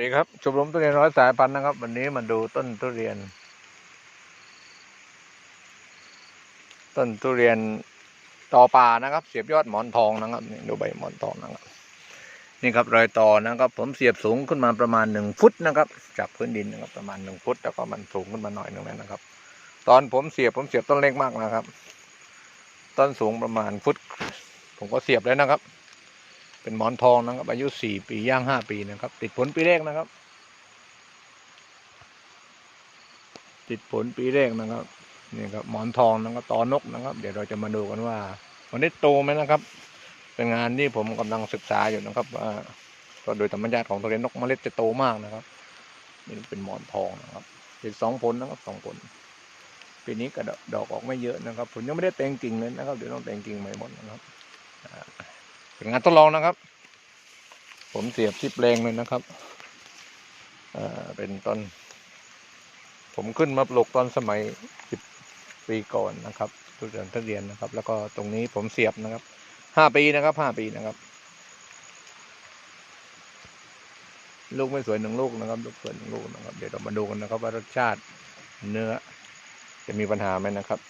ดีครับชมรมทุเรียนร้อยสายพันธุ์นะครับ วันนี้มาดูต้นทุเรียน ต้นทุเรียนต่อป่านะครับ เสียบยอดหมอนทองนะครับนี่ดูใบหมอนทองนะครับ นี่ครับรอยต่อนะครับ ผมเสียบสูงขึ้นมาประมาณหนึ่งฟุตนะครับ จากพื้นดินนะครับประมาณหนึ่งฟุตแล้วก็มันสูงขึ้นมาหน่อยหนึงนะครับ ตอนผมเสียบผมเสียบต้นเล็กมากนะครับ ต้นสูงประมาณฟุต ผมก็เสียบเลยนะครับ เป็นหมอนทองนะครับ อายุสี่ปีย่างห้าปีนะครับ ติดผลปีแรกนะครับ ติดผลปีแรกนะครับนี่ครับหมอนทองนะครับตอนกนะครับ เดี๋ยวเราจะมาดูกันว่า วันนี้โตไหมนะครับ เป็นงานที่ผมกำลังศึกษาอยู่นะครับว่าก็โดยธรรมชาติของทุเรนนกเมล็ดจะโตมากนะครับนี่เป็นหมอนทองนะครับติดสองผลนะครับสองผลปีนี้ก็ดอกดอกออกไม่เยอะนะครับผมยังไม่ได้แต่งกิ่งเลยนะครับเดี๋ยวต้องแต่งกิ่งใหม่หมดนะครับ เป็นงานทดลองนะครับ ผมเสียบที่แปลงเลยนะครับเป็นต้นผมขึ้นมาปลูกตอนสมัยสิบปีก่อนนะครับทุเรียนทุเรียนนะครับ แล้วก็ตรงนี้ผมเสียบนะครับห้าปีนะครับห้าปีนะครับ ลูกไม่สวยหนึ่งลูกนะครับ ลูกสวยหนึ่งลูกนะครับ เดี๋ยวเรามาดูกันนะครับว่ารสชาติเนื้อจะมีปัญหาไหมนะครับ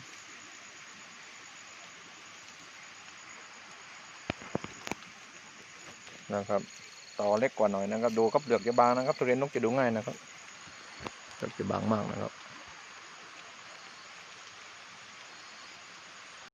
นะครับต่อเล็กกว่าหน่อยนะครับ ดูครับเปลือกจะบางนะครับทุเรียนนกจะดูง่ายนะครับเปลือกจะบางมากนะครับ